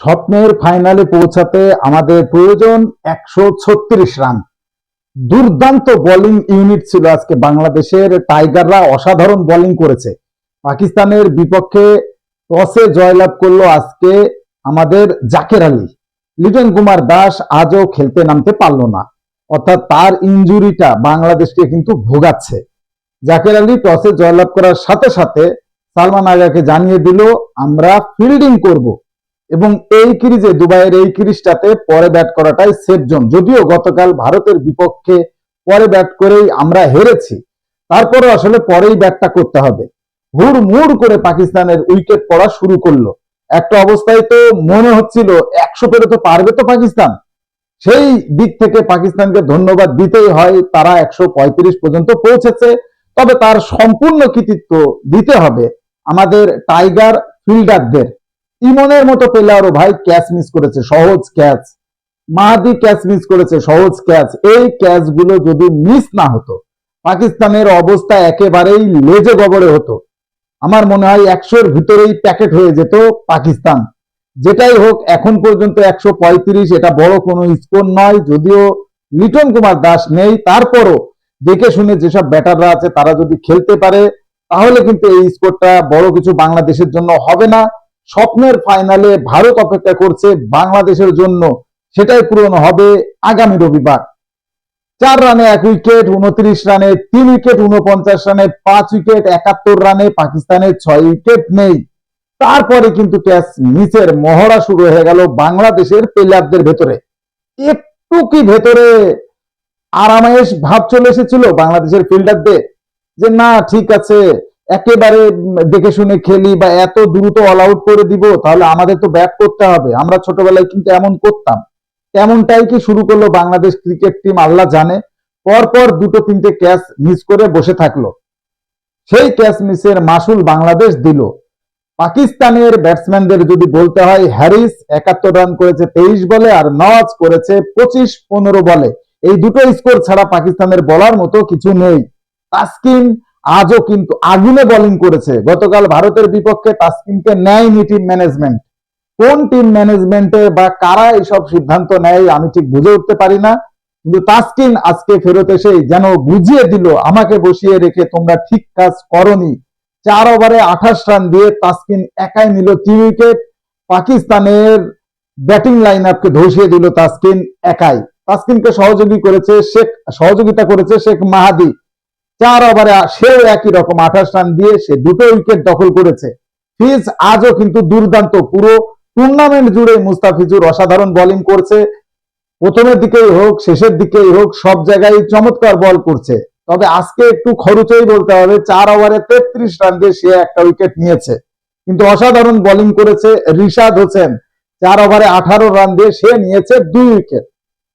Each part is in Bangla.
স্বপ্নের ফাইনালে পৌঁছাতে আমাদের প্রয়োজন একশো ছত্রিশ রান। দুর্দান্ত বোলিং ইউনিট ছিল আজকে বাংলাদেশের টাইগাররা অসাধারণ বোলিং করেছে। পাকিস্তানের বিপক্ষে টসে জয়লাভ করল আজকে আমাদের জাকের আলী। লিটন কুমার দাস আজও খেলতে নামতে পারল না। অর্থাৎ তার ইঞ্জুরিটা বাংলাদেশকে কিন্তু ভোগাচ্ছে। জাকের আলী টসে জয়লাভ করার সাথে সাথে সালমান আগাকে জানিয়ে দিল, আমরা ফিল্ডিং করব। এবং এই ক্রিজে দুবাইয়ের এই ক্রিজটাতে পরে ব্যাট করাটাই সেফ জোন যদিও গতকাল ভারতের বিপক্ষে পরে ব্যাট করেই আমরা হেরেছি। তারপরে আসলে পরেই ব্যাটটা করতে হবে। হুড় মুড় করে পাকিস্তানের উইকেট পড়া শুরু করল। একটা অবস্থায় তো মনে হচ্ছিল একশো পেরে তো পারবে তো পাকিস্তান। সেই দিক থেকে পাকিস্তানকে ধন্যবাদ দিতেই হয়, তারা একশো পঁয়ত্রিশ পর্যন্ত পৌঁছেছে। তবে তার সম্পূর্ণ কৃতিত্ব দিতে হবে আমাদের টাইগার ফিল্ডারদের ইমনের মতো প্লেয়ারও ভাই ক্যাচ মিস করেছে, সহজ ক্যাচ। মাহাদি ক্যাচ মিস করেছে, সহজ ক্যাচ। এই ক্যাচগুলো যদি মিস না হতো, পাকিস্তানের অবস্থা একেবারেই লেজে গবরে হতো। আমার মনে হয় একশোর ভিতরেই প্যাকেট হয়ে যেত পাকিস্তান। যেটাই হোক, এখন পর্যন্ত একশো পঁয়ত্রিশ, এটা বড় কোনো স্কোর নয়, যদিও লিটন কুমার দাস নেই। তারপরও দেখে শুনে যেসব ব্যাটাররা আছে, তারা যদি খেলতে পারে, তাহলে কিন্তু এই স্কোরটা বড় কিছু বাংলাদেশের জন্য হবে না। স্বপ্নের ফাইনালে ভারত অপেক্ষা করছে বাংলাদেশের জন্য। সেটাই পূরণ হবে আগামী রবিবার। চার রানে এক উইকেট উনত্রিশ রানে তিন উইকেট উনপঞ্চাশ রানে পাঁচ উইকেট একাত্তর রানে পাকিস্তানের ছয় উইকেট নেই। তারপরে কিন্তু ক্যাচ নিচের মহড়া শুরু হয়ে গেল বাংলাদেশের প্লেয়ারদের ভেতরে। একটু কি ভেতরে আরামায়েশ ভাব চলে এসেছিল বাংলাদেশের ফিল্ডারদের যে না, ঠিক আছে একেবারে দেখে শুনে খেলি বা এত দ্রুত অল আউট করে দিব, তাহলে আমাদের তো ব্যাট করতে হবে। আমরা ছোটবেলায় কিন্তু এমন করতাম। তেমনটাই কি শুরু করল বাংলাদেশ ক্রিকেট টিম আল্লাহ জানে। পরপর দুটো তিনটে ক্যাচ মিস করে বসে থাকল। সেই ক্যাচ মিসের মাসুল বাংলাদেশ দিল। পাকিস্তানের ব্যাটসম্যানদের যদি বলতে হয়, হ্যারিস একাত্তর রান করেছে তেইশ বলে আর নওয়াজ করেছে পঁচিশ পনেরো বলে। এই দুটো স্কোর ছাড়া পাকিস্তানের বলার মতো কিছু নেই। তাস্কিন আজও কিন্তু আগুনে বোলিং করেছে। গতকাল ভারতের বিপক্ষে তাস্কিনকে নেয়নি টিম ম্যানেজমেন্ট কোন টিম ম্যানেজমেন্টে বা কারা এইসব সিদ্ধান্ত নেয়, আমি ঠিক বুঝে উঠতে পারি না। কিন্তু তাস্কিন আজকে ফেরত এসে যেন বুঝিয়ে দিল, আমাকে বসিয়ে রেখে তোমরা ঠিক কাজ করনি। চার ওভারে আঠাশ রান দিয়ে তাসকিন একাই নিল তিন উইকেট। পাকিস্তানের ব্যাটিং লাইন আপকে ধসিয়ে দিল তাসকিন একাই। তাসকিনকে সহযোগী করেছে শেখ সহযোগিতা করেছে শেখ মাহাদি। চার ওভারে সেও একই রকম আঠাশ রান দিয়ে সে দুটো উইকেট দখল করেছে। ফিজ আজও কিন্তু দুর্দান্ত, পুরো টুর্নামেন্ট জুড়ে মুস্তাফিজুর অসাধারণ বোলিং করছে। প্রথমের দিকেই হোক, শেষের দিকেই হোক, সব জায়গায় চমৎকার বল করছে। তবে আজকে একটু খরচই বলতে হবে, চার ওভারে তেত্রিশ রান দিয়ে সে একটা উইকেট নিয়েছে। কিন্তু অসাধারণ বোলিং করেছে রিশাদ হোসেন। চার ওভারে আঠারো রান দিয়ে সে নিয়েছে দুই উইকেট।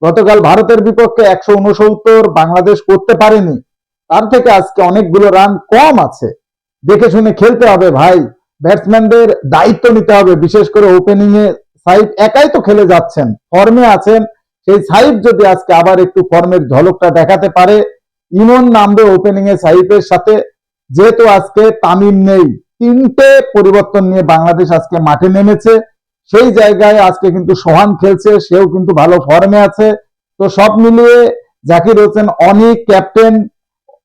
গতকাল ভারতের বিপক্ষে একশো উনসত্তর, বাংলাদেশ করতে পারেনি। তার থেকে আজকে অনেকগুলো রান কম আছে। দেখে শুনে খেলতে হবে ভাই। ব্যাটসম্যানদের দায়িত্ব নিতে হবে, বিশেষ করে ওপেনিং এ সাইব একাই তো খেলে যাচ্ছেন। ফর্মে আছেন। সেই সাইব যদি আজকে আবার একটু ফর্মের ঝলকটা দেখাতে পারে, ইমন নামবে ওপেনিং এ সাইফের সাথে। যেহেতু আজকে তামিম নেই, তিনটে পরিবর্তন নিয়ে বাংলাদেশ আজকে মাঠে নেমেছে। সেই জায়গায় আজকে কিন্তু সোহান খেলছে, সেও কিন্তু ভালো ফর্মে আছে। তো সব মিলিয়ে জাকির হোসেন অনেক ক্যাপ্টেন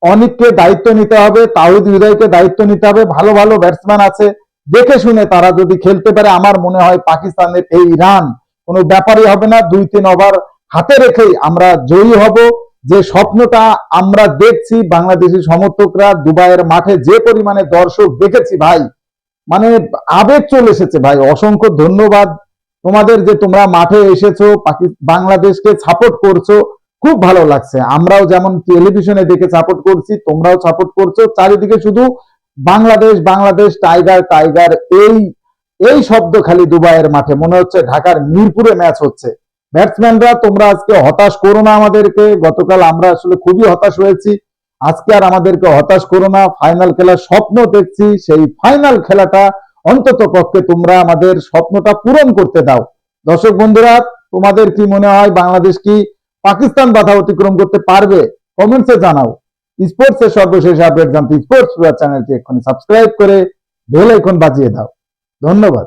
অনিককে দায়িত্ব নিতে হবে তাহিদ হৃদয়কে দায়িত্ব নিতে হবে, ভালো ভালো ব্যাটসম্যান আছে। দেখে শুনে তারা যদি খেলতে পারে, আমার মনে হয় পাকিস্তানের এই রান কোনো ব্যাপারই হবে না। দুই তিন ওভার হাতে রেখেই আমরা জয়ী হব। যে স্বপ্নটা আমরা দেখছি বাংলাদেশি সমর্থকরা দুবাইয়ের মাঠে, যে পরিমাণে দর্শক দেখেছি ভাই মানে আবেগ চলে এসেছে ভাই। অসংখ্য ধন্যবাদ। তোমাদের যে তোমরা মাঠে এসেছ বাংলাদেশকে সাপোর্ট করছ খুব ভালো লাগছে। আমরাও যেমন টেলিভিশনে দেখে সাপোর্ট করছি, তোমরাও সাপোর্ট করছ। চারিদিকে শুধু বাংলাদেশ বাংলাদেশ টাইগার টাইগার এই এই শব্দ খালি দুবাইয়ের মাঠে। মনে হচ্ছে ঢাকার মিরপুরে ম্যাচ হচ্ছে। ব্যাটসম্যানরা তোমরা আজকে হতাশ করো না আমাদেরকে। গতকাল আমরা আসলে খুবই হতাশ হয়েছি। আজকে আর আমাদেরকে হতাশ করো না। ফাইনাল খেলার স্বপ্ন দেখছি। সেই ফাইনাল খেলাটা অন্তত পক্ষে তোমরা আমাদের স্বপ্নটা পূরণ করতে দাও। দর্শক বন্ধুরা, তোমাদের কি মনে হয়? বাংলাদেশ কি পাকিস্তান বাধা অতিক্রম করতে পারবে কমেন্টসে জানাও। স্পোর্টস এর সর্বশেষ আপডেট জানতে স্পোর্টস চ্যানেলটি এক্ষুনি সাবস্ক্রাইব করে বেল আইকন বাজিয়ে দাও। ধন্যবাদ।